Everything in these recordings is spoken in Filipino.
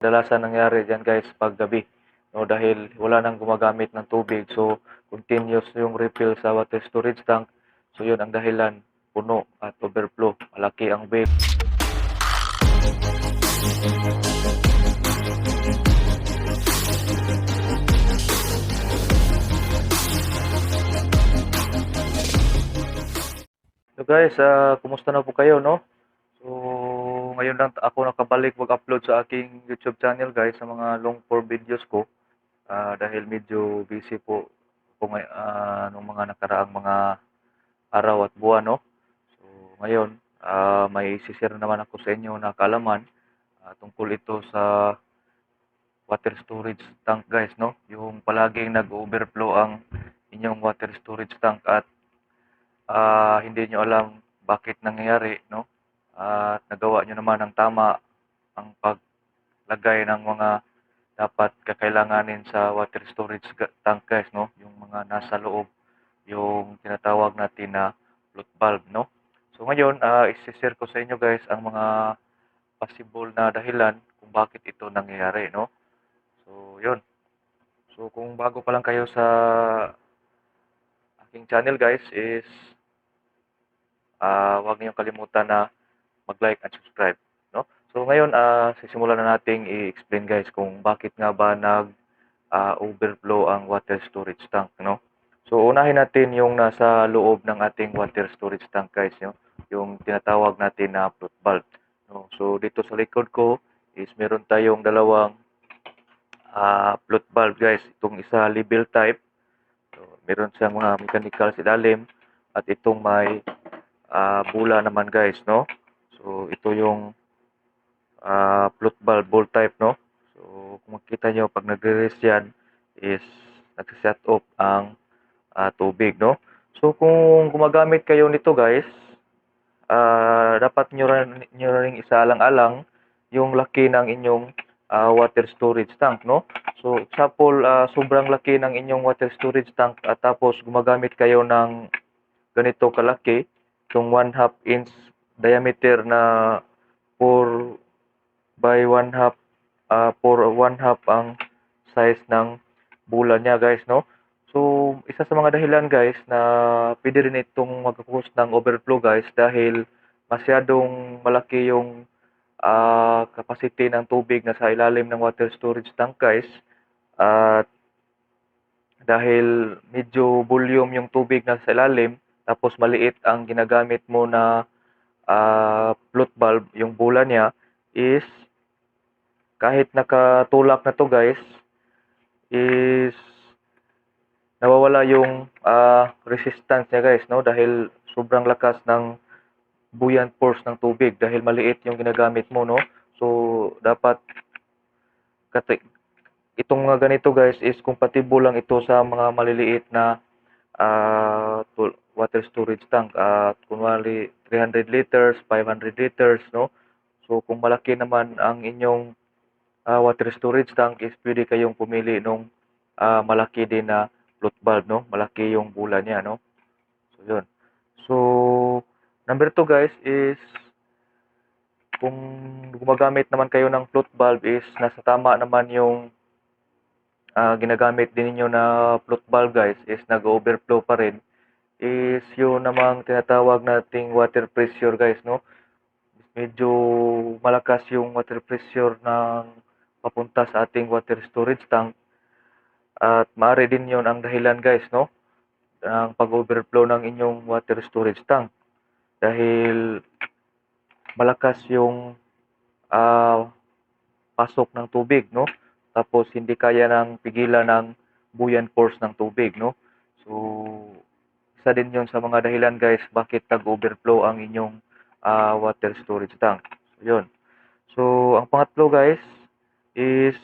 kadalasan nangyari diyan guys pag gabi no dahil wala nang gumagamit ng tubig. So continuous yung refill sa water storage tank. So yun ang dahilan puno at overflow. Malaki ang wave So guys, ah, kumusta na po kayo no? So ngayon lang ako nakabalik mag-upload sa aking YouTube channel guys sa mga long form videos ko Ah, dahil medyo busy po ako ngay ah, nung mga nakaraang mga araw at buwan no. So ngayon, ah, may isi-share naman ako sa inyo na kaalaman ah, tungkol ito sa water storage tank guys no. Yung palaging nag-overflow ang inyong water storage tank at ah, hindi nyo alam bakit nangyayari no. At nagawa nyo naman ng tama ang paglagay ng mga dapat kakailanganin sa water storage tank guys no. Yung mga nasa loob, yung tinatawag natin na float valve no. So ngayon, ah, isi-share ko sa inyo guys ang mga possible na dahilan kung bakit ito nangyayari no. So yun. So kung bago pa lang kayo sa aking channel guys is ah wag niyong kalimutan na mag-like at subscribe no. So ngayon ah sisimulan na nating i-explain guys kung bakit nga ba nag ah, overflow ang water storage tank no. So unahin natin yung nasa loob ng ating water storage tank guys no. Yung tinatawag natin na float valve no. So dito sa likod ko is meron tayong dalawang ah, float valve guys. Itong isa level type. So meron siyang mga mechanical sa ilalim at itong may ah, bula naman guys no. So ito yung ah, float valve ball type no. So kung makita nyo pag nagre-rest yan is nag-set off ang ah, tubig no. So kung gumagamit kayo nito guys, ah, dapat nyo rin, nyo rin isaalang-alang yung laki ng inyong ah, water storage tank no. So example, ah, sobrang laki ng inyong water storage tank at tapos gumagamit kayo ng ganito kalaki, itong 1 half inch diameter na 4 by 1 half ah, for 1 half ang size ng bula niya guys no. So isa sa mga dahilan guys na pwede rin itong mag-cause ng overflow guys dahil masyadong malaki yung ah, capacity ng tubig na sa ilalim ng water storage tank guys. At dahil medyo volume yung tubig na sa ilalim tapos maliit ang ginagamit mo na ah, float valve yung bula niya is kahit nakatulak na to guys is nawawala yung ah, resistance niya guys no? Dahil sobrang lakas ng buoyant force ng tubig dahil maliit yung ginagamit mo no? So dapat itong mga ganito guys is compatible lang ito sa mga maliliit na tul- water storage tank at kunwari 300 liters 500 liters no? So kung malaki naman ang inyong ah, water storage tank is pwede kayong pumili nung ah, malaki din na float valve no? Malaki yung bula niya no? So yun. So number two guys is kung gumagamit naman kayo ng float valve is nasa tama naman yung ah, ginagamit din ninyo na float valve guys is nag-overflow pa rin. Is yun namang tinatawag nating water pressure guys no? Medyo malakas yung water pressure ng papunta sa ating water storage tank. At maaari din yon ang dahilan guys no? Ng pag-overflow ng inyong water storage tank. Dahil malakas yung ah, pasok ng tubig no tapos hindi kaya ng pigilan ng buoyant force ng tubig no? So isa din yon sa mga dahilan guys bakit nag-overflow ang inyong ah, water storage tank. So yun. So ang pangatlo guys is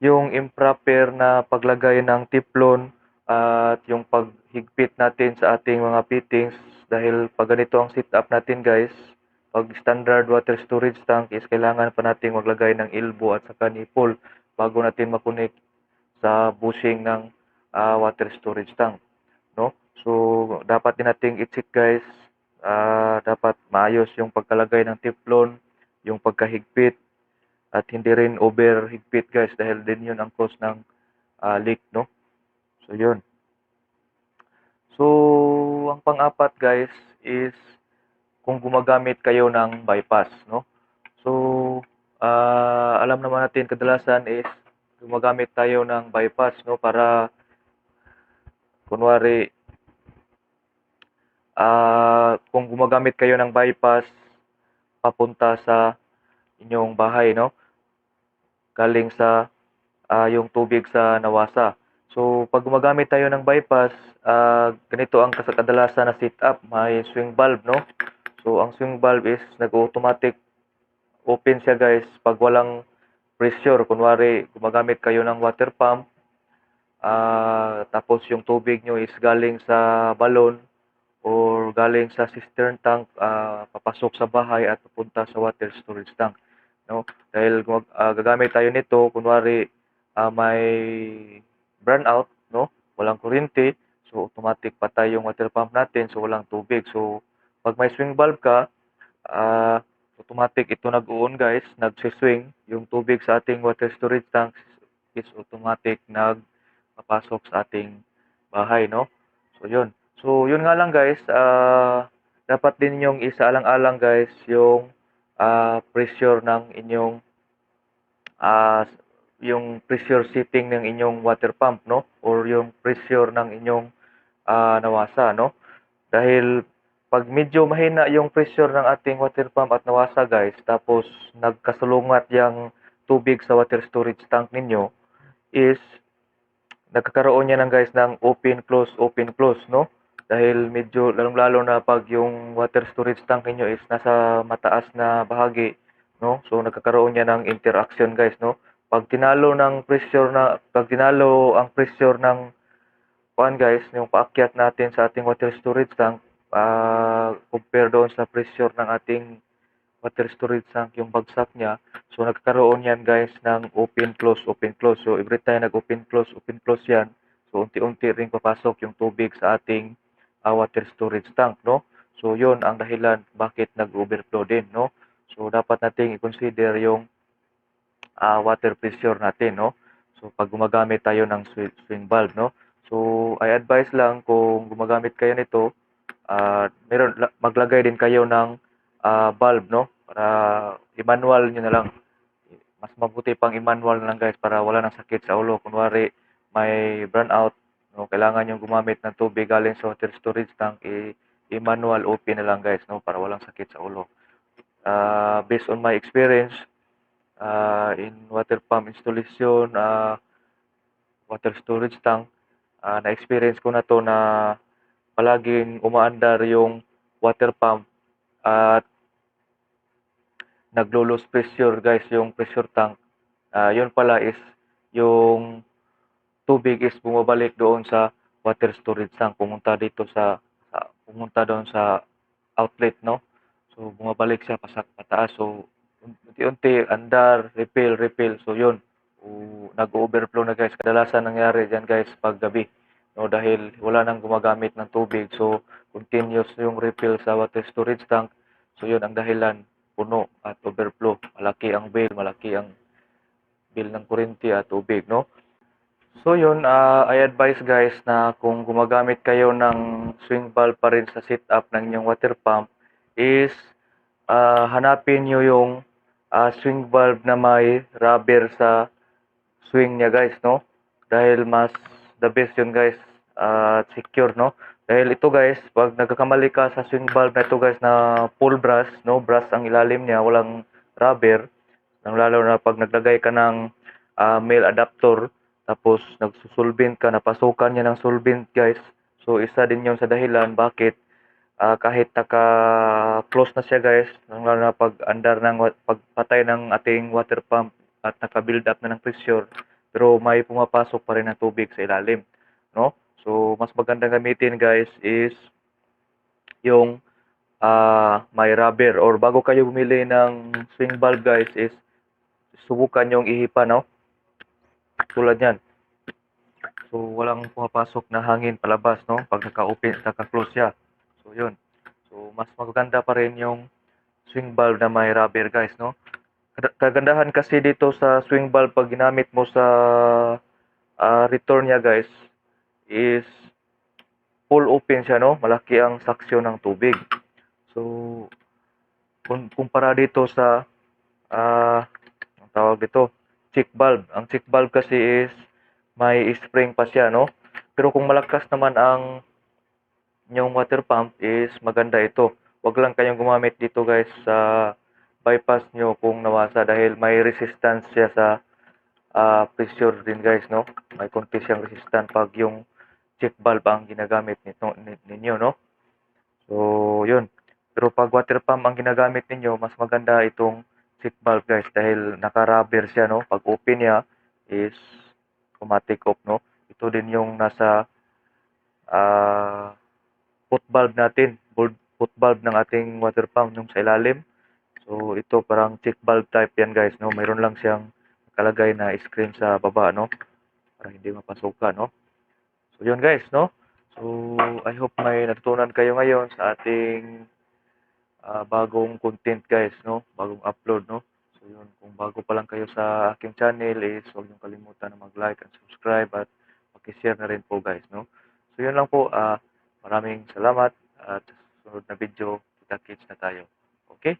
yung improper na paglagay ng tiplon at yung paghigpit natin sa ating mga fittings. Dahil pag ganito ang setup natin guys pag standard water storage tank is kailangan pa nating maglagay ng elbow at saka nipple bago natin makunik sa bushing ng ah, water storage tank no? So dapat din nating i-check guys. Ah, dapat maayos yung pagkalagay ng tiplon yung pagkahigpit at hindi rin overhigpit guys dahil din yun ang cause ng ah, leak no? So yun. So ang pang-apat guys is kung gumagamit kayo ng bypass no? So ah, alam naman natin kadalasan is gumagamit tayo ng bypass no? Para kunwari ah kung gumagamit kayo ng bypass papunta sa inyong bahay no? Galing sa ah, yung tubig sa nawasa. So pag gumagamit tayo ng bypass ah, ganito ang kadalasan na setup. May swing valve no so ang swing valve is nag-automatic open siya guys pag walang pressure. Kunwari gumagamit kayo ng water pump ah tapos yung tubig nyo is galing sa balon or galing sa cistern tank ah, papasok sa bahay at papunta sa water storage tank no? Dahil ah, gagamit tayo nito kunwari ah, may burnout no? Walang kuryente so automatic patay yung water pump natin so walang tubig. So pag may swing valve ka ah, automatic ito nag-on guys. Nagsi-swing. Yung tubig sa ating water storage tank is automatic nagpapasok sa ating bahay no? So yun. So, yun nga lang guys, ah, dapat din yung isaalang-alang guys yung ah, pressure ng inyong ah, yung pressure setting ng inyong water pump, no? Or yung pressure ng inyong ah, nawasa, no? Dahil pag medyo mahina yung pressure ng ating water pump at nawasa guys, tapos nagkasulungat yung tubig sa water storage tank ninyo, is nagkakaroon niya ng guys ng open close open close no? Dahil medyo lalong-lalo na pag yung water storage tank niyo is nasa mataas na bahagi no? So nagkakaroon niya ng interaction guys no? Pag tinalo ng pressure na pag tinalo ang pressure ng kuan guys yung paakyat natin sa ating water storage tank ah compare doon sa pressure ng ating water storage tank yung bagsak niya. So nagkakaroon yan guys ng open close open close. So every time nag open close open close yan. So unti-unti ring papasok yung tubig sa ating ah, water storage tank no? So yun ang dahilan bakit nag-overflow din no? So dapat nating i-consider yung ah, water pressure natin no? So pag gumagamit tayo ng swi- swing valve no? So I advise lang kung gumagamit kayo nito ah meron la- maglagay din kayo ng ah, valve no? Para i-manual nyo na lang. Mas mabuti pang i-manual na lang guys para wala nang sakit sa ulo. Kunwari may burnout no? Kailangan yung gumamit ng tubig galing sa water storage tank i- i-manual open na lang guys no? Para walang sakit sa ulo. Ah, based on my experience ah, in water pump installation ah, water storage tank ah, na-experience ko na to na palaging umaandar yung water pump at naglo-lose pressure guys yung pressure tank. Ah, yun pala is yung tubig is bumabalik doon sa water storage tank. Pumunta dito sa, sa pumunta doon sa outlet no? So bumabalik siya pasak pataas. So unti-unti andar refill refill. So yun. O, nag-overflow na guys. Kadalasan nangyari diyan guys pag gabi no dahil wala nang gumagamit ng tubig. So continuous yung refill sa water storage tank. So yun ang dahilan puno at overflow. Malaki ang bill malaki ang bill ng kuryente at tubig no? So yun, ah, I advise guys na kung gumagamit kayo ng swing valve pa rin sa setup ng inyong water pump is ah, hanapin nyo yung ah, swing valve na may rubber sa swing niya guys, no? Dahil mas the best yun guys, at secure, no? Dahil ito guys, pag nagkakamali ka sa swing valve na ito guys na full brass, no? Brass ang ilalim niya, walang rubber. Lalo na pag naglagay ka ng ah, male adapter, tapos nagsusulbint ka, napasukan niya ng solvent guys. So isa din yun sa dahilan bakit ah, kahit naka-close na siya guys, lalo na pag andar ng pagpatay ng ating water pump at naka-build up na ng pressure, pero may pumapasok pa rin ng tubig sa ilalim, no? So mas magandang gamitin guys is yung ah, may rubber or bago kayo bumili ng swing valve guys is subukan yung ihipa, no? Tulad yan. So, walang pumapasok na hangin palabas, no? Pag naka-open, naka-close siya. So, yun. So, mas maganda pa rin yung swing valve na may rubber, guys, no? Kagandahan kasi dito sa swing valve pag ginamit mo sa ah, return niya guys is full open siya no. Malaki ang saksyon ng tubig. So kung kumpara dito sa ah ang tawag dito check valve. Ang check valve kasi is may spring pa siya no. Pero kung malakas naman ang yung water pump is maganda ito. Wag lang kayong gumamit dito guys sa bypass nyo kung nawasa dahil may resistance siya sa ah, pressure din guys no. May konti siyang resistance pag yung check valve ang ginagamit nito ni- ninyo no. So yun. Pero pag water pump ang ginagamit ninyo, mas maganda itong check valve guys dahil naka-rubber siya no. Pag open niya is automatic off no. Ito din yung nasa ah foot valve natin, foot valve ng ating water pump yung sa ilalim. So ito parang check valve type yan guys no. Mayroon lang siyang nakalagay na screen sa baba no para hindi mapasukan no. So yun guys no. So I hope may natutunan kayo ngayon sa ating ah, bagong content guys no, bagong upload no. So yun, kung bago pa lang kayo sa aking channel is huwag niyong kalimutan na mag-like and subscribe at paki-share na rin po guys no. So yun lang po, ah maraming salamat at sa susunod na video kita-kits na tayo. Okay?